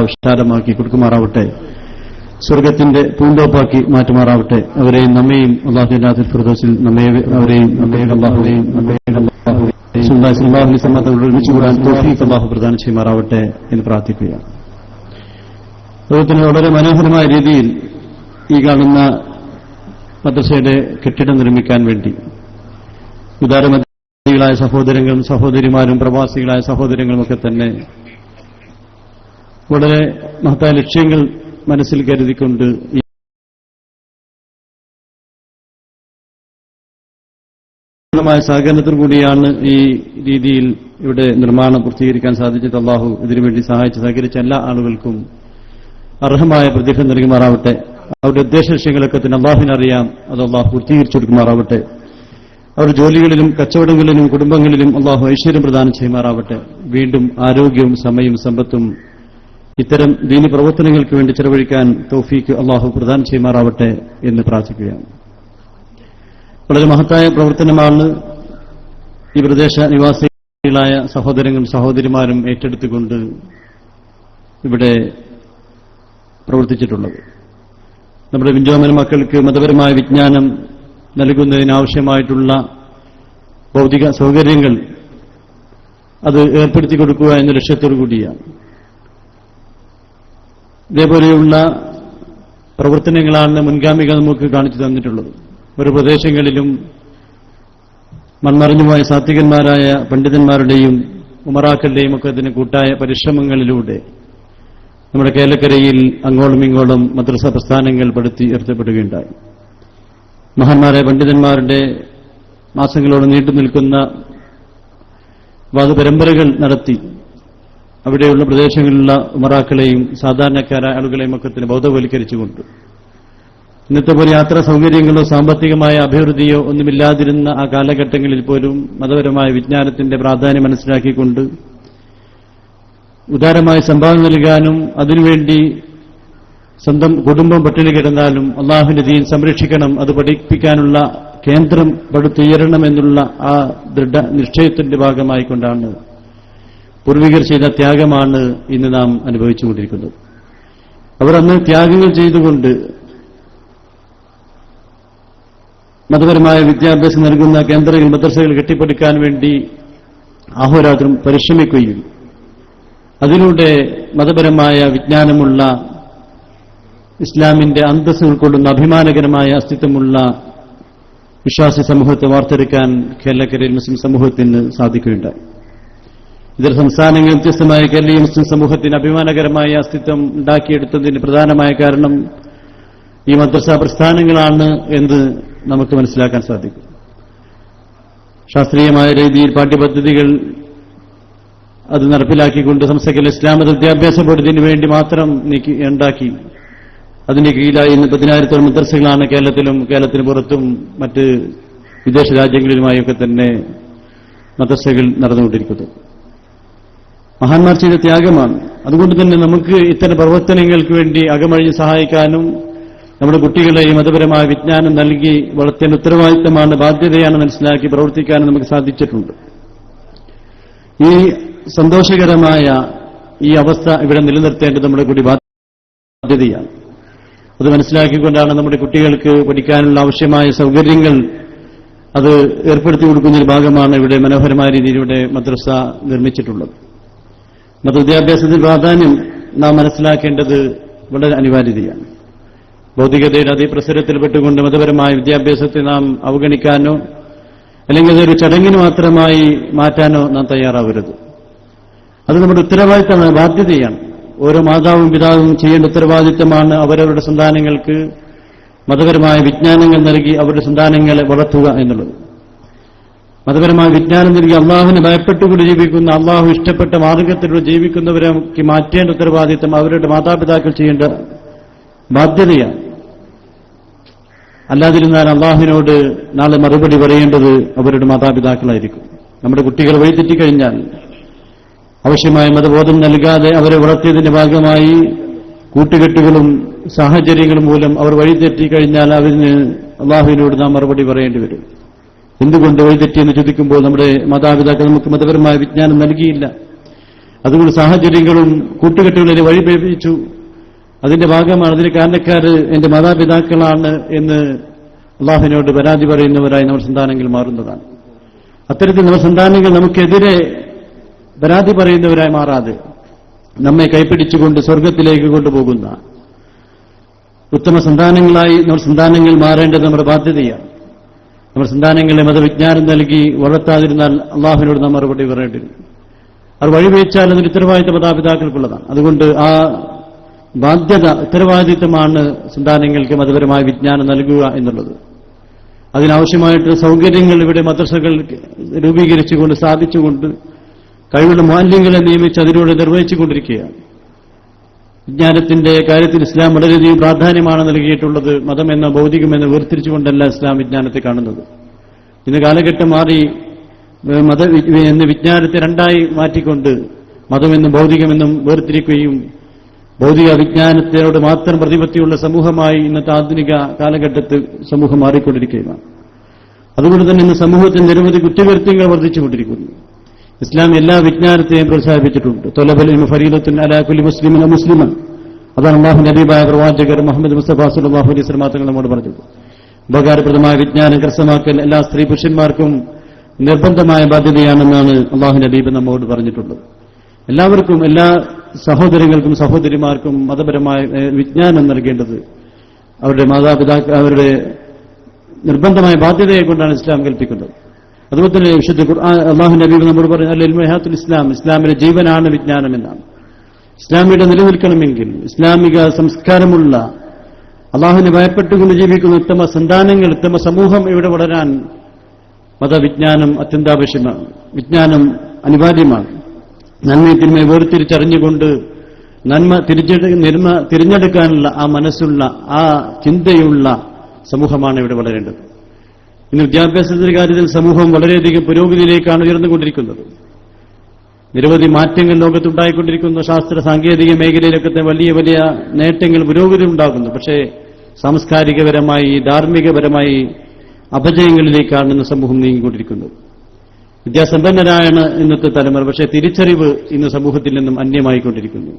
വിശാലമാക്കി കൊടുക്കുമാറാവട്ടെ. സ്വർഗത്തിന്റെ പൂന്തോപ്പാക്കി മാറ്റുമാറാവട്ടെ. അവരെയും നമ്മയും നമ്മെ അവരെയും നമ്മയും അള്ളാഹുവേയും നമ്മയും അള്ളാഹുവിനെ സമ്മതത്തോട് ഒരുമിച്ച് കൂടാൻ അള്ളാഹു പ്രദാനം ചെയ്യുമാറാവട്ടെ എന്ന് പ്രാർത്ഥിക്കുകയാണ്. അതുപോലെ വളരെ മനോഹരമായ രീതിയിൽ ഈ കാണുന്ന മദ്രസയുടെ കെട്ടിടം നിർമ്മിക്കാൻ വേണ്ടി ഉദാരമതികളായ സഹോദരങ്ങളും സഹോദരിമാരും പ്രവാസികളായ സഹോദരങ്ങളും ഒക്കെ തന്നെ വളരെ മഹത്തായ ലക്ഷ്യങ്ങൾ മനസ്സിൽ കരുതിക്കൊണ്ട് മായ സഹകരണത്തോടു കൂടിയാണ് ഈ രീതിയിൽ ഇവിടെ നിർമ്മാണം പൂർത്തീകരിക്കാൻ സാധിച്ചത്. അള്ളാഹു ഇതിനുവേണ്ടി സഹായിച്ച് സഹകരിച്ച എല്ലാ ആളുകൾക്കും അർഹമായ പ്രതിഫലം നൽകുമാറാവട്ടെ. അവരുടെ ഉദ്ദേശ ലക്ഷ്യങ്ങളൊക്കെ തന്നെ അള്ളാഹുവിനറിയാം. അത് അള്ളാഹു പൂർത്തീകരിച്ചു കൊടുക്കുമാറാവട്ടെ. അവരുടെ ജോലികളിലും കച്ചവടങ്ങളിലും കുടുംബങ്ങളിലും അള്ളാഹു ഐശ്വര്യം പ്രദാനം ചെയ്യുമാറാവട്ടെ. വീണ്ടും ആരോഗ്യവും സമയവും സമ്പത്തും ഇത്തരം ദീനി പ്രവർത്തനങ്ങൾക്ക് വേണ്ടി ചെലവഴിക്കാൻ തോഫീക്ക് അള്ളാഹു പ്രദാനം ചെയ്യുമാറാവട്ടെ എന്ന് പ്രാർത്ഥിക്കുകയാണ്. വളരെ മഹത്തായ പ്രവർത്തനമാണ് ഈ പ്രദേശ നിവാസികളായ സഹോദരങ്ങളും സഹോദരിമാരും ഏറ്റെടുത്തുകൊണ്ട് ഇവിടെ പ്രവർത്തിച്ചിട്ടുള്ളത്. നമ്മുടെ വിഞ്ചോമന മക്കൾക്ക് മതപരമായ വിജ്ഞാനം നൽകുന്നതിനാവശ്യമായിട്ടുള്ള ഭൗതിക സൗകര്യങ്ങൾ അത് ഏർപ്പെടുത്തി കൊടുക്കുക എന്ന ലക്ഷ്യത്തോടു കൂടിയാണ് ഇതേപോലെയുള്ള പ്രവർത്തനങ്ങളാണ് മുൻഗാമികൾ നമുക്ക് കാണിച്ചു തന്നിട്ടുള്ളത്. ഒരു പ്രദേശങ്ങളിലും മൺമറിഞ്ഞുപോയ സാത്വികന്മാരായ പണ്ഡിതന്മാരുടെയും ഉമറാക്കളുടെയും ഒക്കെ അതിന് കൂട്ടായ പരിശ്രമങ്ങളിലൂടെ നമ്മുടെ കേരളക്കരയിൽ അങ്ങോളം ഇങ്ങോളം മദ്രസ പ്രസ്ഥാനങ്ങൾ പെടുത്തി ഉയർത്തപ്പെടുകയുണ്ടായി. മഹാന്മാരായ പണ്ഡിതന്മാരുടെ മാസങ്ങളോട് നീണ്ടു നിൽക്കുന്ന വാദപരമ്പരകൾ നടത്തി അവിടെയുള്ള പ്രദേശങ്ങളിലുള്ള ഉമറാക്കളെയും സാധാരണക്കാരായ ആളുകളെയും ഒക്കെ തന്നെ ബൗദ്ധവൽക്കരിച്ചുകൊണ്ട് ഇന്നത്തെ പോലെ യാത്രാ സൗകര്യങ്ങളോ സാമ്പത്തികമായ അഭിവൃദ്ധിയോ ഒന്നുമില്ലാതിരുന്ന ആ കാലഘട്ടങ്ങളിൽ പോലും മതപരമായ വിജ്ഞാനത്തിന്റെ പ്രാധാന്യം മനസ്സിലാക്കിക്കൊണ്ട് ഉദാരമായ സംഭാവന നൽകാനും അതിനുവേണ്ടി സ്വന്തം കുടുംബം പട്ടിണി കിടന്നാലും അള്ളാഹുവിന്റെ ദീൻ സംരക്ഷിക്കണം അത് പഠിപ്പിക്കാനുള്ള കേന്ദ്രം പടുത്തുയരണമെന്നുള്ള ആ ദൃഢ നിശ്ചയത്തിന്റെ ഭാഗമായിക്കൊണ്ടാണ് പൂർവികർ ചെയ്ത ത്യാഗമാണ് ഇന്ന് നാം അനുഭവിച്ചുകൊണ്ടിരിക്കുന്നത്. അവർ അന്ന് ത്യാഗങ്ങൾ ചെയ്തുകൊണ്ട് മതപരമായ വിദ്യാഭ്യാസം നൽകുന്ന കേന്ദ്രങ്ങൾ മദ്രസകൾ കെട്ടിപ്പടുക്കാൻ വേണ്ടി അഹോരാത്രം പരിശ്രമിക്കുകയും അതിലൂടെ മതപരമായ വിജ്ഞാനമുള്ള ഇസ്ലാമിന്റെ അന്തസ് ഉൾക്കൊള്ളുന്ന അഭിമാനകരമായ അസ്തിത്വമുള്ള വിശ്വാസി സമൂഹത്തെ വാർത്തെടുക്കാൻ കേരളക്കരയിൽ മുസ്ലിം സമൂഹത്തിന് സാധിക്കുകയുണ്ടായി. ഇതര സംസ്ഥാനങ്ങൾ വ്യത്യസ്തമായ കേരളീയ മുസ്ലിം സമൂഹത്തിന് അഭിമാനകരമായ അസ്തിത്വം ഉണ്ടാക്കിയെടുത്തതിന് പ്രധാനമായ കാരണം ഈ മദ്രസ പ്രസ്ഥാനങ്ങളാണ് എന്ന് നമുക്ക് മനസ്സിലാക്കാൻ സാധിക്കും. ശാസ്ത്രീയമായ രീതിയിൽ പാഠ്യപദ്ധതികൾ അത് നടപ്പിലാക്കിക്കൊണ്ട് സംസ്ഥയ്ക്കൽ ഇസ്ലാമത വിദ്യാഭ്യാസ ബോർഡിന് വേണ്ടി മാത്രം നീക്കി ഉണ്ടാക്കി. അതിന്റെ കീഴിലായി ഇന്ന് പതിനായിരത്തോളം മദ്രസകളാണ് കേരളത്തിലും കേരളത്തിന് പുറത്തും മറ്റ് വിദേശ രാജ്യങ്ങളിലുമായൊക്കെ തന്നെ മദ്രസകൾ നടന്നുകൊണ്ടിരിക്കുന്നത്. മഹാന്മാർ ചെയ്ത ത്യാഗമാണ്. അതുകൊണ്ട് തന്നെ നമുക്ക് ഇത്തരം പ്രവർത്തനങ്ങൾക്ക് വേണ്ടി അകമഴിഞ്ഞ് സഹായിക്കാനും നമ്മുടെ കുട്ടികളെ മതപരമായ വിജ്ഞാനം നൽകി വളർത്തേണ്ട ഉത്തരവാദിത്തമാണ് ബാധ്യതയാണ് മനസ്സിലാക്കി പ്രവർത്തിക്കാനും നമുക്ക് സാധിച്ചിട്ടുണ്ട്. ഈ സന്തോഷകരമായ ഈ അവസ്ഥ ഇവിടെ നിലനിർത്തേണ്ടത് നമ്മുടെ കൂടി ബാധ്യതയാണ്. അത് മനസ്സിലാക്കിക്കൊണ്ടാണ് നമ്മുടെ കുട്ടികൾക്ക് പഠിക്കാനുള്ള ആവശ്യമായ സൗകര്യങ്ങൾ അത് ഏർപ്പെടുത്തി കൊടുക്കുന്നൊരു ഭാഗമാണ് ഇവിടെ മനോഹരമായ രീതിയിൽ ഇവിടെ മദ്രസ നിർമ്മിച്ചിട്ടുള്ളത്. മതവിദ്യാഭ്യാസത്തിന്റെ പ്രാധാന്യം നാം മനസ്സിലാക്കേണ്ടത് വളരെ അനിവാര്യതയാണ്. ഭൗതികതയുടെ അതിപ്രസരത്തിൽപ്പെട്ടുകൊണ്ട് മതപരമായ വിദ്യാഭ്യാസത്തെ നാം അവഗണിക്കാനോ അല്ലെങ്കിൽ അതൊരു ചടങ്ങിന് മാത്രമായി മാറ്റാനോ നാം തയ്യാറാവരുത്. അത് നമ്മുടെ ഉത്തരവാദിത്തമാണ് ബാധ്യതയാണ്. ഓരോ മാതാവും പിതാവും ചെയ്യേണ്ട ഉത്തരവാദിത്തമാണ് അവരവരുടെ സന്താനങ്ങൾക്ക് മതപരമായ വിജ്ഞാനങ്ങൾ നൽകി അവരുടെ സന്താനങ്ങളെ വളർത്തുക എന്നുള്ളത്. മതപരമായ വിജ്ഞാനം നൽകി അള്ളാഹുവിനെ ഭയപ്പെട്ടുകൊണ്ട് ജീവിക്കുന്ന അള്ളാഹു ഇഷ്ടപ്പെട്ട മാർഗത്തിലൂടെ ജീവിക്കുന്നവരെ മാറ്റേണ്ട ഉത്തരവാദിത്തം അവരുടെ മാതാപിതാക്കൾ ചെയ്യേണ്ട ബാധ്യതയാണ്. അല്ലാതിരുന്നാൽ അള്ളാഹുവിനോട് നാളെ മറുപടി പറയേണ്ടത് അവരുടെ മാതാപിതാക്കളായിരിക്കും. നമ്മുടെ കുട്ടികൾ വഴിതെറ്റിക്കഴിഞ്ഞാൽ ആവശ്യമായ മതബോധം നൽകാതെ അവരെ വളർത്തിയതിന്റെ ഭാഗമായി കൂട്ടുകെട്ടുകളും സാഹചര്യങ്ങളും മൂലം അവർ വഴിതെറ്റിക്കഴിഞ്ഞാൽ അവരിന് അള്ളാഹുവിനോട് നാം മറുപടി പറയേണ്ടി വരും. എന്തുകൊണ്ട് വഴിതെറ്റിയെന്ന് ചോദിക്കുമ്പോൾ നമ്മുടെ മാതാപിതാക്കൾ നമുക്ക് മതപരമായ വിജ്ഞാനം നൽകിയില്ല. അതുകൊണ്ട് സാഹചര്യങ്ങളും കൂട്ടുകെട്ടുകളിൽ വഴിപേപ്പിച്ചു അതിന്റെ ഭാഗമാണ് അതിന് കാരണക്കാർ എന്റെ മാതാപിതാക്കളാണ് എന്ന് അള്ളാഹുവിനോട് പരാതി പറയുന്നവരായി നമ്മൾ സന്താനങ്ങൾ മാറുന്നതാണ്. അത്തരത്തിൽ നമ്മുടെ സന്താനങ്ങൾ നമുക്കെതിരെ പരാതി പറയുന്നവരായി മാറാതെ നമ്മെ കൈപ്പിടിച്ചുകൊണ്ട് സ്വർഗത്തിലേക്ക് കൊണ്ടുപോകുന്ന ഉത്തമ സന്താനങ്ങളായി നമ്മൾ സന്താനങ്ങൾ മാറേണ്ടത് നമ്മുടെ ബാധ്യതയാണ്. നമ്മുടെ സന്താനങ്ങളെ മതവിജ്ഞാനം നൽകി വളർത്താതിരുന്നാൽ അള്ളാഹുവിനോട് നാം മറുപടി പറയേണ്ടിരും അത് വഴിവെച്ചാൽ അതിന് ഉത്തരവാദിത്ത മാതാപിതാക്കൾക്കുള്ളതാണ്. അതുകൊണ്ട് ആ ബാധ്യത ഉത്തരവാദിത്തമാണ് സന്താനങ്ങൾക്ക് മതപരമായ വിജ്ഞാനം നൽകുക എന്നുള്ളത്. അതിനാവശ്യമായിട്ട് സൗകര്യങ്ങൾ ഇവിടെ മദ്രസകൾ രൂപീകരിച്ചുകൊണ്ട് സ്ഥാപിച്ചുകൊണ്ട് കഴിവുള്ള മാലിന്യങ്ങളെ നിയമിച്ച് അതിലൂടെ നിർവഹിച്ചുകൊണ്ടിരിക്കുകയാണ്. വിജ്ഞാനത്തിന്റെ കാര്യത്തിൽ ഇസ്ലാം വളരെയധികം പ്രാധാന്യമാണ് നൽകിയിട്ടുള്ളത്. മതം എന്ന ഭൗതികമെന്ന് വേർതിരിച്ചുകൊണ്ടല്ല ഇസ്ലാം വിജ്ഞാനത്തെ കാണുന്നത്. ഇന്ന് കാലഘട്ടം മാറി മത എന്ന വിജ്ഞാനത്തെ രണ്ടായി മാറ്റിക്കൊണ്ട് മതമെന്നും ഭൗതികമെന്നും വേർതിരിക്കുകയും ഭൗതിക വിജ്ഞാനത്തിനോട് മാത്രം പ്രതിപത്തിയുള്ള സമൂഹമായി ഇന്നത്തെ ആധുനിക കാലഘട്ടത്തിൽ സമൂഹം മാറിക്കൊണ്ടിരിക്കുകയാണ്. അതുകൊണ്ട് തന്നെ ഇന്ന് സമൂഹത്തിൽ നിരവധി കുറ്റകൃത്യങ്ങൾ വർദ്ധിച്ചുകൊണ്ടിരിക്കുന്നു. ഇസ്ലാം എല്ലാ വിജ്ഞാനത്തെയും പ്രോത്സാഹിപ്പിച്ചിട്ടുണ്ട്. തൊലബലിം ഫരീദത്തുൻ അലാഖുലി മുസ്ലിമിന് മുസ്ലിമൻ അതാണ് അള്ളാഹു നബീബായ പ്രവാചകർ മുഹമ്മദ് മുസ്തഫ സുല്ലാഹു അലൈഹി സ്വലാ തങ്ങൾ നമ്മോട് പറഞ്ഞത്. ഉപകാരപ്രദമായ വിജ്ഞാനം കരസ്ഥമാക്കൽ എല്ലാ സ്ത്രീ പുരുഷന്മാർക്കും നിർബന്ധമായ ബാധ്യതയാണെന്നാണ് അള്ളാഹു നബീബ് നമ്മോട് പറഞ്ഞിട്ടുള്ളത്. എല്ലാവർക്കും എല്ലാ സഹോദരങ്ങൾക്കും സഹോദരിമാർക്കും മതപരമായ വിജ്ഞാനം നൽകേണ്ടത് അവരുടെ മാതാപിതാക്കൾ അവരുടെ നിർബന്ധമായ ബാധ്യതയെ കൊണ്ടാണ് ഇസ്ലാം കൽപ്പിക്കുന്നത്. അതുപോലെ തന്നെ വിശുദ്ധ ഖുർആൻ അള്ളാഹു നബീബ് നമ്മോട് പറഞ്ഞു അല്ല ഇൽമഹാത്തുൽ ഇസ്ലാം ഇസ്ലാമിലെ ജീവനാണ് വിജ്ഞാനം എന്നാണ്. ഇസ്ലാമിയുടെ നിലനിൽക്കണമെങ്കിൽ ഇസ്ലാമിക സംസ്കാരമുള്ള അള്ളാഹുവിനെ ഭയപ്പെട്ടുകൊണ്ട് ജീവിക്കുന്ന ഉത്തമ സന്താനങ്ങൾ ഉത്തമ സമൂഹം ഇവിടെ വളരാൻ മതവിജ്ഞാനം അത്യന്താപേക്ഷ്യമാണ് വിജ്ഞാനം അനിവാര്യമാണ്. നന്മയെ തിന്മയെ വേർതിരിച്ചറിഞ്ഞുകൊണ്ട് നന്മ തിരഞ്ഞെടുക്കാനുള്ള ആ മനസ്സുള്ള ആ ചിന്തയുള്ള സമൂഹമാണ് ഇവിടെ വളരേണ്ടത്. ഇന്ന് വിദ്യാഭ്യാസത്തിന്റെ കാര്യത്തിൽ സമൂഹം വളരെയധികം പുരോഗതിയിലേക്കാണ് ഉയർന്നുകൊണ്ടിരിക്കുന്നത്. നിരവധി മാറ്റങ്ങൾ ലോകത്തുണ്ടായിക്കൊണ്ടിരിക്കുന്നു. ശാസ്ത്ര സാങ്കേതിക മേഖലയിലൊക്കെ വലിയ വലിയ നേട്ടങ്ങൾ പുരോഗതി ഉണ്ടാകുന്നു പക്ഷേ സാംസ്കാരികപരമായി ധാർമ്മികപരമായി അപജയങ്ങളിലേക്കാണ് ഇന്ന് സമൂഹം നീങ്ങിക്കൊണ്ടിരിക്കുന്നത്. വിദ്യാസമ്പന്നരായാണ് ഇന്നത്തെ തലമുറ പക്ഷേ തിരിച്ചറിവ് ഇന്ന് സമൂഹത്തിൽ നിന്നും അന്യമായിക്കൊണ്ടിരിക്കുന്നു.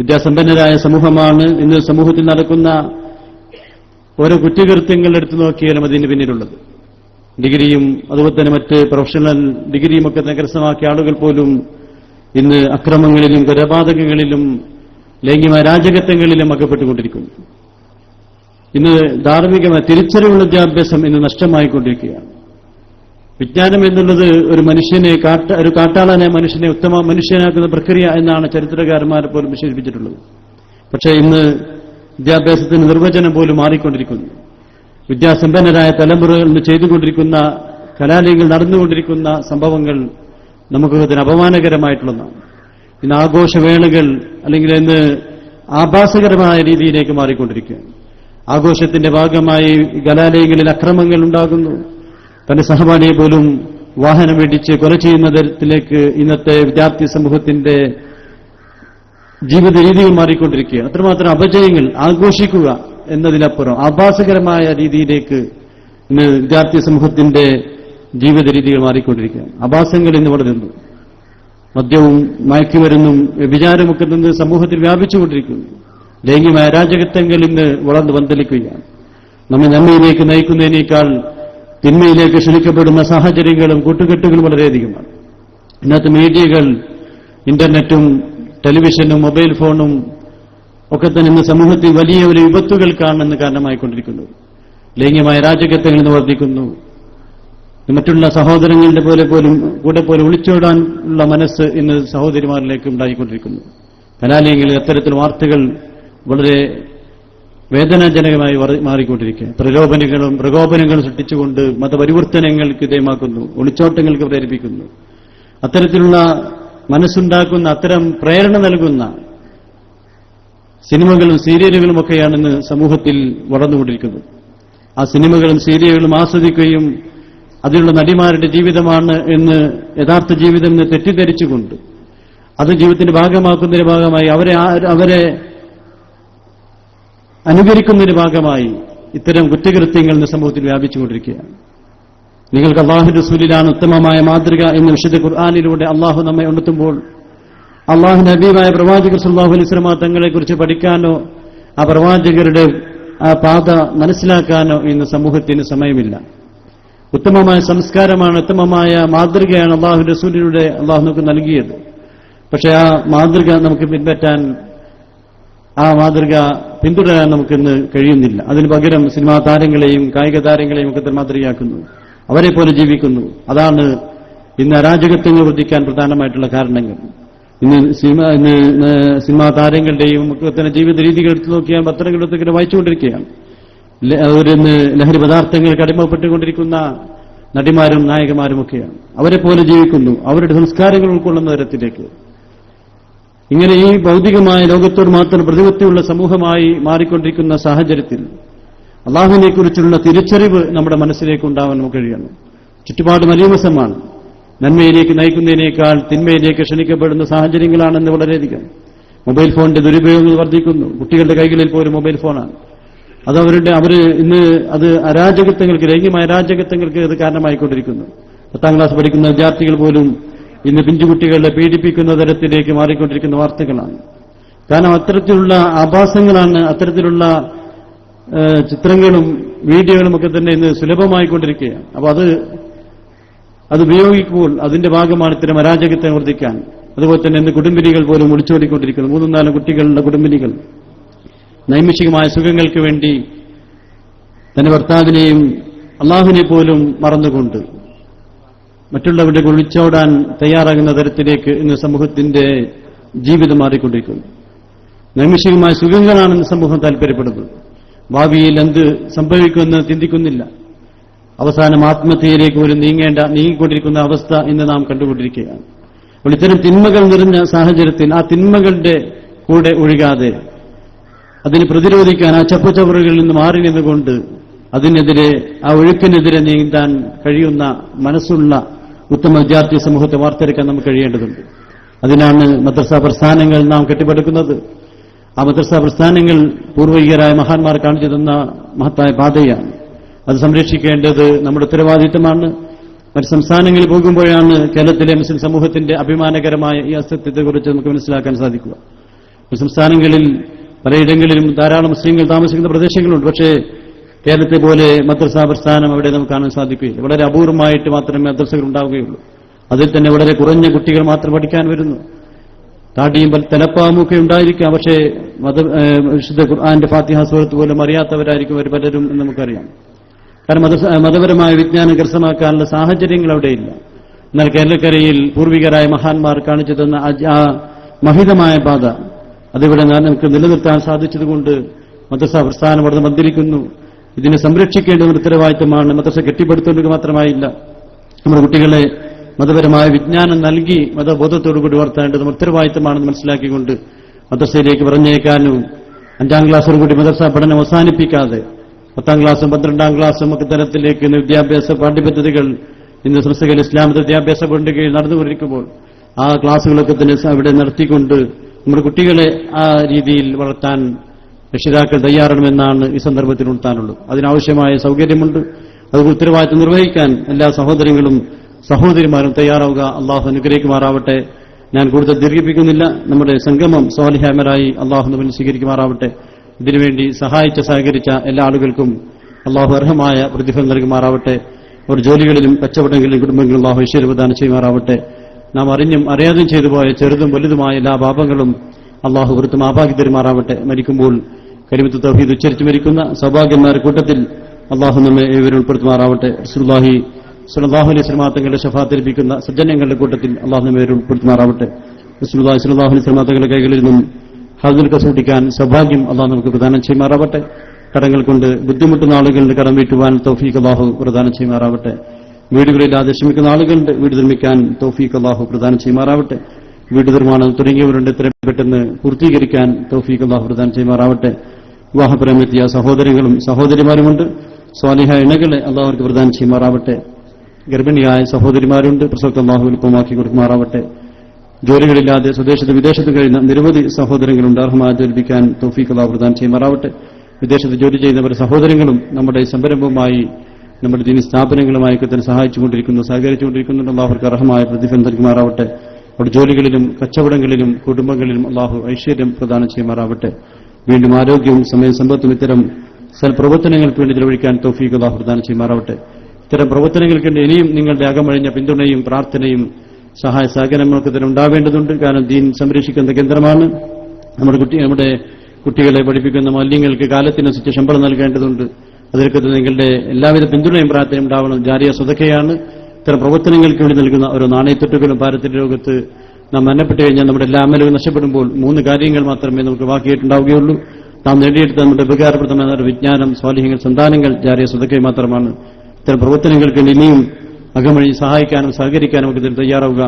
വിദ്യാസമ്പന്നരായ സമൂഹമാണ് ഇന്ന് സമൂഹത്തിൽ നടക്കുന്ന ഓരോ കുറ്റകൃത്യങ്ങൾ എടുത്തു നോക്കിയാലും അതിന് പിന്നിലുള്ളത്. ഡിഗ്രിയും അതുപോലെ തന്നെ മറ്റ് പ്രൊഫഷണൽ ഡിഗ്രിയും ഒക്കെ തന്നെ കരസ്ഥമാക്കിയ ആളുകൾ പോലും ഇന്ന് അക്രമങ്ങളിലും കൊലപാതകങ്ങളിലും ലൈംഗിക രാജകത്വങ്ങളിലും അകപ്പെട്ടുകൊണ്ടിരിക്കുന്നു. ഇന്ന് ധാർമ്മികമായ തിരിച്ചറിവുള്ള വിദ്യാഭ്യാസം ഇന്ന് നഷ്ടമായിക്കൊണ്ടിരിക്കുകയാണ്. വിജ്ഞാനം എന്നുള്ളത് ഒരു മനുഷ്യനെ കാട്ട ഒരു കാട്ടാളനെ മനുഷ്യനെ ഉത്തമ മനുഷ്യനാക്കുന്ന പ്രക്രിയ എന്നാണ് ചരിത്രകാരന്മാരെ പോലും വിശേഷിപ്പിച്ചിട്ടുള്ളത്. പക്ഷേ ഇന്ന് വിദ്യാഭ്യാസത്തിന് നിർവചനം പോലും മാറിക്കൊണ്ടിരിക്കുന്നു. വിദ്യാസമ്പന്നരായ തലമുറകൾ ഇന്ന് ചെയ്തുകൊണ്ടിരിക്കുന്ന കലാലയങ്ങൾ നടന്നുകൊണ്ടിരിക്കുന്ന സംഭവങ്ങൾ നമുക്ക് ഇതിന് അപമാനകരമായിട്ടുള്ളതാണ്. ഇന്ന് ആഘോഷവേളകൾ അല്ലെങ്കിൽ ഇന്ന് ആഭാസകരമായ രീതിയിലേക്ക് മാറിക്കൊണ്ടിരിക്കുകയാണ്. ആഘോഷത്തിന്റെ ഭാഗമായി കലാലയങ്ങളിൽ അക്രമങ്ങൾ ഉണ്ടാകുന്നു. തന്റെ സഹപാഠിയെ പോലും വാഹനം വെടിച്ച് കൊല ചെയ്യുന്ന തരത്തിലേക്ക് ഇന്നത്തെ വിദ്യാർത്ഥി സമൂഹത്തിന്റെ ജീവിത രീതികൾ മാറിക്കൊണ്ടിരിക്കുക അത്രമാത്രം അപജയങ്ങൾ ആഘോഷിക്കുക എന്നതിനപ്പുറം ആഭാസകരമായ രീതിയിലേക്ക് ഇന്ന് വിദ്യാർത്ഥി സമൂഹത്തിന്റെ ജീവിത രീതികൾ മാറിക്കൊണ്ടിരിക്കുകയാണ്. അപാസങ്ങൾ ഇന്ന് വളരുന്നു മദ്യവും മയക്കുമരുന്നും വിചാരമൊക്കെ നിന്ന് സമൂഹത്തിൽ വ്യാപിച്ചുകൊണ്ടിരിക്കുന്നു. ലൈംഗികമായ അരാജകത്വങ്ങൾ ഇന്ന് വളർന്നു പന്തലിക്കുകയാണ് നമ്മെ നന്മയിലേക്ക് നയിക്കുന്നതിനേക്കാൾ തിന്മയിലേക്ക് ക്ഷണിക്കപ്പെടുന്ന സാഹചര്യങ്ങളും കൂട്ടുകെട്ടുകളും വളരെയധികമാണ്. ഇന്നത്തെ മീഡിയകൾ ഇന്റർനെറ്റും ടെലിവിഷനും മൊബൈൽ ഫോണും ഒക്കെ തന്നെ ഇന്ന് സമൂഹത്തിൽ വലിയ ഒരു വിപത്തുകൾ ഇന്ന് കാരണമായിക്കൊണ്ടിരിക്കുന്നു. ലൈംഗികമായ രാജകത്വങ്ങൾ ഇന്ന് വർദ്ധിക്കുന്നു. മറ്റുള്ള സഹോദരങ്ങളുടെ പോലെ പോലും കൂടെ പോലും ഒളിച്ചോടാൻ ഉള്ള മനസ്സ് ഇന്ന് സഹോദരിമാരിലേക്ക് ഉണ്ടായിക്കൊണ്ടിരിക്കുന്നു. കലാലയങ്ങളിൽ അത്തരത്തിൽ വാർത്തകൾ വളരെ വേദനാജനകമായി മാറിക്കൊണ്ടിരിക്കുക പ്രലോഭനങ്ങളും പ്രകോപനങ്ങളും സൃഷ്ടിച്ചുകൊണ്ട് മതപരിവർത്തനങ്ങൾക്ക് ഇതേമാക്കുന്നു. ഒളിച്ചോട്ടങ്ങൾക്ക് പ്രേരിപ്പിക്കുന്നു. അത്തരത്തിലുള്ള മനസ്സുണ്ടാക്കുന്ന അത്തരം പ്രേരണ നൽകുന്ന സിനിമകളും സീരിയലുകളും ഒക്കെയാണ് ഇന്ന് സമൂഹത്തിൽ വളർന്നുകൊണ്ടിരിക്കുന്നത് ആ സിനിമകളും സീരിയലുകളും ആസ്വദിക്കുകയും അതിലുള്ള നടിമാരുടെ ജീവിതമാണ് എന്ന് യഥാർത്ഥ ജീവിതം എന്ന് തെറ്റിദ്ധരിച്ചുകൊണ്ട് അത് ജീവിതത്തിന്റെ ഭാഗമാക്കുന്നതിന് ഭാഗമായി അവരെ അവരെ അനുകരിക്കുന്നതിന് ഭാഗമായി ഇത്തരം കുറ്റകൃത്യങ്ങൾ ഇന്ന് സമൂഹത്തിൽ വ്യാപിച്ചുകൊണ്ടിരിക്കുകയാണ്. നിങ്ങൾക്ക് അള്ളാഹു റസൂലിലാണ് ഉത്തമമായ മാതൃക എന്ന് വിശുദ്ധ ഖുർആാനിലൂടെ അള്ളാഹു നമ്മെ ഉണർത്തുമ്പോൾ അള്ളാഹു നബീമായ പ്രവാചകർ സുല്ലാഹു അലിസ്ലമ തങ്ങളെക്കുറിച്ച് പഠിക്കാനോ ആ പ്രവാചകരുടെ ആ പാത മനസ്സിലാക്കാനോ ഇന്ന് സമൂഹത്തിന് സമയമില്ല. ഉത്തമമായ സംസ്കാരമാണ് ഉത്തമമായ മാതൃകയാണ് അള്ളാഹു റസൂലിലൂടെ അള്ളാഹു നമുക്ക് നൽകിയത്. പക്ഷേ ആ മാതൃക നമുക്ക് പിൻപറ്റാൻ ആ മാതൃക പിന്തുടരാൻ നമുക്കിന്ന് കഴിയുന്നില്ല. അതിന് പകരം സിനിമാ താരങ്ങളെയും കായിക താരങ്ങളെയും ഒക്കെ മാതൃകയാക്കുന്നു. അവരെ പോലെ ജീവിക്കുന്നു. അതാണ് ഇന്ന് അരാജകത്വങ്ങൾ വർദ്ധിക്കാൻ പ്രധാനമായിട്ടുള്ള കാരണങ്ങൾ. ഇന്ന് സിനിമ ഇന്ന് സിനിമാ താരങ്ങളുടെയും ഒക്കെ തന്നെ ജീവിത രീതികൾ എടുത്തു നോക്കിയാൽ പത്രങ്ങളൊക്കെ ഇങ്ങനെ വായിച്ചുകൊണ്ടിരിക്കുകയാണ്. അവരിന്ന് ലഹരി പദാർത്ഥങ്ങൾക്ക് അടിമപ്പെട്ടുകൊണ്ടിരിക്കുന്ന നടിമാരും നായകന്മാരും ഒക്കെയാണ്. അവരെ പോലെ ജീവിക്കുന്നു. അവരുടെ സംസ്കാരങ്ങൾ ഉൾക്കൊള്ളുന്ന തരത്തിലേക്ക്. ഇങ്ങനെ ഈ ഭൗതികമായ ലോകത്തോട് മാത്രം പ്രതിപത്തിയുള്ള സമൂഹമായി മാറിക്കൊണ്ടിരിക്കുന്ന സാഹചര്യത്തിൽ അള്ളാഹുവിനെ കുറിച്ചുള്ള തിരിച്ചറിവ് നമ്മുടെ മനസ്സിലേക്ക് ഉണ്ടാവാൻ നമുക്ക് കഴിയണം. ചുറ്റുപാട് മലീമസമാണ് നന്മയിലേക്ക് നയിക്കുന്നതിനേക്കാൾ തിന്മയിലേക്ക് ക്ഷണിക്കപ്പെടുന്ന സാഹചര്യങ്ങളാണെന്ന് വളരെയധികം. മൊബൈൽ ഫോണിന്റെ ദുരുപയോഗം വർദ്ധിക്കുന്നു. കുട്ടികളുടെ കൈകളിൽ പോലും മൊബൈൽ ഫോണാണ്. അത് അവരുടെ അവർ ഇന്ന് അത് അരാജകത്വങ്ങൾക്ക് ലൈംഗികമായ അരാജകത്വങ്ങൾക്ക് അത് കാരണമായിക്കൊണ്ടിരിക്കുന്നു. പത്താം ക്ലാസ് പഠിക്കുന്ന വിദ്യാർത്ഥികൾ പോലും ഇന്ന് പിഞ്ചുകുട്ടികളെ പീഡിപ്പിക്കുന്ന തരത്തിലേക്ക് മാറിക്കൊണ്ടിരിക്കുന്ന വാർത്തകളാണ്. കാരണം അത്തരത്തിലുള്ള ആഭാസങ്ങളാണ് അത്തരത്തിലുള്ള ചിത്രങ്ങളും വീഡിയോകളും ഒക്കെ തന്നെ ഇന്ന് സുലഭമായിക്കൊണ്ടിരിക്കുകയാണ്. അപ്പോൾ അത് അത് ഉപയോഗിക്കുമ്പോൾ അതിന്റെ ഭാഗമാണ് ഇത്തരം അരാജകത്തെ വർദ്ധിക്കാൻ. അതുപോലെ തന്നെ ഇന്ന് കുടുംബിനികൾ പോലും ഒളിച്ചോടിക്കൊണ്ടിരിക്കുന്നു. മൂന്നും നാലും കുട്ടികളുടെ കുടുംബിനികൾ നൈമിഷികമായ സുഖങ്ങൾക്ക് വേണ്ടി തന്റെ ഭർത്താവിനെയും അള്ളാഹുവിനെ പോലും മറന്നുകൊണ്ട് മറ്റുള്ളവരുടെ ഒളിച്ചോടാൻ തയ്യാറാകുന്ന തരത്തിലേക്ക് ഇന്ന് സമൂഹത്തിന്റെ ജീവിതം മാറിക്കൊണ്ടിരിക്കുന്നു. നൈമിഷികമായ സുഖങ്ങളാണ് ഇന്ന് സമൂഹം താല്പര്യപ്പെടുന്നത്. ഭാവിയിൽ എന്ത് സംഭവിക്കുമെന്ന് ചിന്തിക്കുന്നില്ല. അവസാനം ആത്മഹത്യയിലേക്ക് ഒരു നീങ്ങേണ്ട നീങ്ങിക്കൊണ്ടിരിക്കുന്ന അവസ്ഥ ഇന്ന് നാം കണ്ടുകൊണ്ടിരിക്കുകയാണ്. അപ്പോൾ ഇത്തരം തിന്മകൾ നിറഞ്ഞ സാഹചര്യത്തിൽ ആ തിന്മകളുടെ കൂടെ ഒഴുകാതെ അതിനെ പ്രതിരോധിക്കാൻ ആ ചപ്പുചവറുകളിൽ നിന്ന് മാറി നിന്നുകൊണ്ട് അതിനെതിരെ ആ ഒഴുക്കിനെതിരെ നീന്താൻ കഴിയുന്ന മനസ്സുള്ള ഉത്തമ വിദ്യാർത്ഥി സമൂഹത്തെ വാർത്തെടുക്കാൻ നമുക്ക് കഴിയേണ്ടതുണ്ട്. അതിനാണ് മദ്രസ പ്രസ്ഥാനങ്ങൾ നാം കെട്ടിപ്പടുക്കുന്നത്. ആ മദ്രസ പ്രസ്ഥാനങ്ങൾ പൂർവികരായ മഹാന്മാർ കാണിച്ചു തന്ന മഹത്തായ പാതയാണ്. അത് സംരക്ഷിക്കേണ്ടത് നമ്മുടെ ഉത്തരവാദിത്തമാണ്. മറ്റ് സംസ്ഥാനങ്ങളിൽ പോകുമ്പോഴാണ് കേരളത്തിലെ മുസ്ലിം സമൂഹത്തിന്റെ അഭിമാനകരമായ ഈ അസ്തിത്വത്തെക്കുറിച്ച് നമുക്ക് മനസ്സിലാക്കാൻ സാധിക്കുക. സംസ്ഥാനങ്ങളിൽ പലയിടങ്ങളിലും ധാരാളം മുസ്ലിങ്ങൾ താമസിക്കുന്ന പ്രദേശങ്ങളുണ്ട്. പക്ഷേ കേരളത്തെ പോലെ മദ്രസാ പ്രസ്ഥാനം അവിടെ നമുക്ക് കാണാൻ സാധിക്കുകയില്ല. വളരെ അപൂർവമായിട്ട് മാത്രമേ മദ്രസകൾ ഉണ്ടാവുകയുള്ളൂ. അതിൽ തന്നെ വളരെ കുറഞ്ഞ കുട്ടികൾ മാത്രം പഠിക്കാൻ വരുന്നു. താടിയും തലപ്പാമൊക്കെ ഉണ്ടായിരിക്കാം. പക്ഷേ മത വിശുദ്ധ ഖുർആാന്റെ ഫാത്തിഹ സുഹൃത്ത് പോലും അറിയാത്തവരായിരിക്കും അവർ പലരും എന്ന് നമുക്കറിയാം. കാരണം മത മതപരമായ വിജ്ഞാനം കരസ്ഥമാക്കാനുള്ള സാഹചര്യങ്ങൾ അവിടെയില്ല. എന്നാൽ കേരളക്കരയിൽ പൂർവികരായ മഹാന്മാർ കാണിച്ചു തന്ന ആ മഹിതമായ പാത അതിവിടെ നമുക്ക് നിലനിർത്താൻ സാധിച്ചതുകൊണ്ട് മദ്രസ പ്രസ്ഥാനം അവിടെ വന്നിരിക്കുന്നു ഇതിനെ സംരക്ഷിക്കേണ്ട ഉത്തരവാദിത്തമാണ് മദ്രസ കെട്ടിപ്പടുത്തുകൊണ്ട് മാത്രമായില്ല. നമ്മുടെ കുട്ടികളെ മതപരമായ വിജ്ഞാനം നൽകി മതബോധത്തോടുകൂടി വളർത്തേണ്ടത് ഉത്തരവാദിത്തമാണെന്ന് മനസ്സിലാക്കിക്കൊണ്ട് മദ്രസയിലേക്ക് പറഞ്ഞേക്കാനും അഞ്ചാം ക്ലാസ്സോടുകൂടി മദ്രസ പഠനം അവസാനിപ്പിക്കാതെ പത്താം ക്ലാസ്സും പന്ത്രണ്ടാം ക്ലാസ്സും ഒക്കെ തരത്തിലേക്ക് വിദ്യാഭ്യാസ പാഠ്യപദ്ധതികൾ ഇന്ന് സംസ്ഥകൾ ഇസ്ലാമിക വിദ്യാഭ്യാസ ബോർഡിന്റെ കീഴിൽ നടന്നുകൊണ്ടിരിക്കുമ്പോൾ ആ ക്ലാസ്സുകളൊക്കെ തന്നെ അവിടെ നടത്തിക്കൊണ്ട് നമ്മുടെ കുട്ടികളെ ആ രീതിയിൽ വളർത്താൻ രക്ഷിതാക്കൾ തയ്യാറണമെന്നാണ് ഈ സന്ദർഭത്തിൽ ഉണർത്താനുള്ളത്. അതിനാവശ്യമായ സൗകര്യമുണ്ട്. അത് ഉത്തരവാദിത്വം നിർവഹിക്കാൻ എല്ലാ സഹോദരങ്ങളും സഹോദരിമാരും തയ്യാറാവുക. അള്ളാഹു അനുഗ്രഹിക്കുമാറാവട്ടെ. ഞാൻ കൂടുതൽ ദീർഘിപ്പിക്കുന്നില്ല. നമ്മുടെ സംഗമം സോലിഹാമരായി അള്ളാഹു നമ്മിൽ സ്വീകരിക്കുമാറാവട്ടെ. ഇതിനുവേണ്ടി സഹായിച്ച സഹകരിച്ച എല്ലാ ആളുകൾക്കും അള്ളാഹു അർഹമായ പ്രതിഫലം നൽകുമാറാവട്ടെ. ഒരു ജോലികളിലും കച്ചവടങ്ങളിലും കുടുംബങ്ങളിലും അള്ളാഹു ഈശ്വരപ്രദാനം ചെയ്യുമാറാവട്ടെ. നാം അറിഞ്ഞും അറിയാതെയും ചെയ്തു പോയ ചെറുതും വലുതുമായ എല്ലാ പാപങ്ങളും അള്ളാഹു വൃത്തും ആഭാഗ്യ തരുമാറാവട്ടെ. മരിക്കുമ്പോൾ കരിമത്ത് തൗഹീദ് ഉച്ചരിച്ച് മരിക്കുന്ന സൗഭാഗ്യന്മാരുടെ കൂട്ടത്തിൽ അള്ളാഹു നമ്മെ ഏവരും ഉൾപ്പെടുത്തുമാറാവട്ടെ. റസൂലുള്ളാഹി സുലല്ലാഹു അലൈഹി സ്വലമാങ്ങളുടെ ലഭിക്കുന്ന സജ്ജനങ്ങളുടെ കൂട്ടത്തിൽ അള്ളാഹു ഏവരും ഉൾപ്പെടുത്തുമാറാവട്ടെ. റസൂലുള്ളാഹി സ്വല്ലല്ലാഹു അലൈഹി സ്വലമാങ്ങളുടെ കൈകളിൽ നിന്നും ഹാജുൽക്ക കസൂട്ടിക്കാൻ സൗഭാഗ്യം അള്ളാഹു നമുക്ക് പ്രദാനം ചെയ്യുമാറാവട്ടെ. കടങ്ങൾ കൊണ്ട് ബുദ്ധിമുട്ടുന്ന ആളുകളുടെ കടം വീട്ടുവാൻ തൗഫീഖ് അള്ളാഹു പ്രദാനം ചെയ്യുമാറാവട്ടെ. വീടുകളില്ലാതെ ശ്രമിക്കുന്ന ആളുകളുടെ വീട് നിർമ്മിക്കാൻ തൗഫീഖ് അള്ളാഹു പ്രദാനം ചെയ്യുമാറാവട്ടെ. വീട് നിർമ്മാണം തുടങ്ങിയവരുണ്ട് ഇത്രയും പെട്ടെന്ന് പൂർത്തീകരിക്കാൻ തൗഫീഖ് അള്ളാഹു പ്രദാനം ചെയ്യുമാറാവട്ടെ. വിവാഹപരമെത്തിയ സഹോദരങ്ങളും സഹോദരിമാരുമുണ്ട്. സ്വാലിഹ ഇണകളെ അള്ളാഹുർക്ക് പ്രദാനം ചെയ്യുമാറാവട്ടെ. ഗർഭിണിയായ സഹോദരിമാരുണ്ട്. പ്രസക്ത അള്ളാഹു എളുപ്പമാക്കി കൊടുക്കുമാറാവട്ടെ. ജോലികളില്ലാതെ സ്വദേശത്ത് വിദേശത്ത് കഴിയുന്ന നിരവധി സഹോദരങ്ങളുണ്ട്. അർഹമായ ജോലിപ്പിക്കാൻ തൗഫീഖ് അള്ളാഹ് പ്രദാനം ചെയ്യുമാറാവട്ടെ. വിദേശത്ത് ജോലി ചെയ്യുന്നവർ സഹോദരങ്ങളും നമ്മുടെ സംരംഭവുമായി നമ്മുടെ ദീനി സ്ഥാപനങ്ങളുമായി ഒക്കെ തന്നെ സഹായിച്ചുകൊണ്ടിരിക്കുന്നു സഹകരിച്ചുകൊണ്ടിരിക്കുന്നുണ്ട്. അള്ളാഹുർക്ക് അർഹമായ പ്രതിഫലം നൽകുമാറാവട്ടെ. അവിടെ ജോലികളിലും കച്ചവടങ്ങളിലും കുടുംബങ്ങളിലും അള്ളാഹു ഐശ്വര്യം പ്രദാനം ചെയ്യുമാറാവട്ടെ. വീണ്ടും ആരോഗ്യവും സമയ സമ്പത്തും ഇത്തരം സൽപ്രവർത്തനങ്ങൾക്ക് വേണ്ടി ചെലവഴിക്കാൻ തോഫീഖ് അള്ളാഹു പ്രദാനം ചെയ്യുമാറാവട്ടെ. ഇത്തരം പ്രവർത്തനങ്ങൾക്കുണ്ട് ഇനിയും നിങ്ങളുടെ അകമഴിഞ്ഞ പിന്തുണയും പ്രാർത്ഥനയും സഹായ സഹകരണങ്ങളൊക്കെ തന്നെ ഉണ്ടാവേണ്ടതുണ്ട്. കാരണം ദീൻ സംരക്ഷിക്കുന്ന കേന്ദ്രമാണ്. നമ്മുടെ കുട്ടി നമ്മുടെ കുട്ടികളെ പഠിപ്പിക്കുന്ന മല്യങ്ങൾക്ക് കാലത്തിനനുസരിച്ച് ശമ്പളം നൽകേണ്ടതുണ്ട്. അതിലൊക്കെ നിങ്ങളുടെ എല്ലാവിധ പിന്തുണയും പ്രാർത്ഥനയും ഉണ്ടാവണം. ജാരിയ സ്വതക്കയാണ്. ഇത്തരം പ്രവർത്തനങ്ങൾക്ക് വേണ്ടി നൽകുന്ന ഓരോ നാണയത്തൊട്ടുകളും പാരത്തിന്റെ ലോകത്ത് നാം മരണപ്പെട്ടു കഴിഞ്ഞാൽ നമ്മുടെ എല്ലാ അമലുകളും നഷ്ടപ്പെടുമ്പോൾ മൂന്ന് കാര്യങ്ങൾ മാത്രമേ നമുക്ക് ബാക്കിയായിട്ടുണ്ടാവുകയുള്ളൂ. നാം നേടിയെടുത്ത നമ്മുടെ ഉപകാരപ്രദമായ വിജ്ഞാനം സ്വാലിഹ്യങ്ങൾ സന്താനങ്ങൾ ജാരിയ സ്വതക്കൈ മാത്രമാണ്. ഇത്തരം പ്രവർത്തനങ്ങൾക്ക് ഇനിയും അകമഴി സഹായിക്കാനും സഹകരിക്കാനും ഒക്കെ ഇതിന് തയ്യാറാവുക.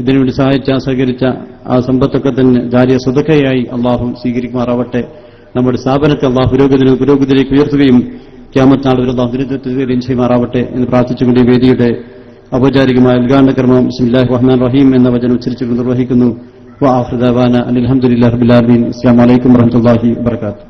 ഇതിനുവേണ്ടി സഹായിച്ച സഹകരിച്ച ആ സമ്പത്തൊക്കെ തന്നെ ജാരിയ സ്വതക്കയായി അള്ളാഹു സ്വീകരിക്കുമാറാവട്ടെ. നമ്മുടെ സ്ഥാപനത്തെ അള്ളാഹു പുരോഗതിയിലും പുരോഗതിയിലേക്ക് ഉയർത്തുകയും ക്യാമത്താൾ ഒരു അള്ളാഹു ദുരിതത്തിലും ചെയ്യുമാറാവട്ടെ എന്ന് പ്രാർത്ഥിച്ചുകൊണ്ട് വേദിയുടെ ഔപചാരികമായ ഉദ്ഘാടന കർമ്മം ബിസ്മില്ലാഹി റഹ്മാൻ റഹീം എന്ന വചനം ഉച്ചരിച്ചുകൊണ്ട് നിർവഹിക്കുന്നു. വാഹൃദാന അലഹമുല്ലാ റബിലാലീൻ അസ്സാം വലൈക്കും വറഹമുല്ലാഹി വാത്തു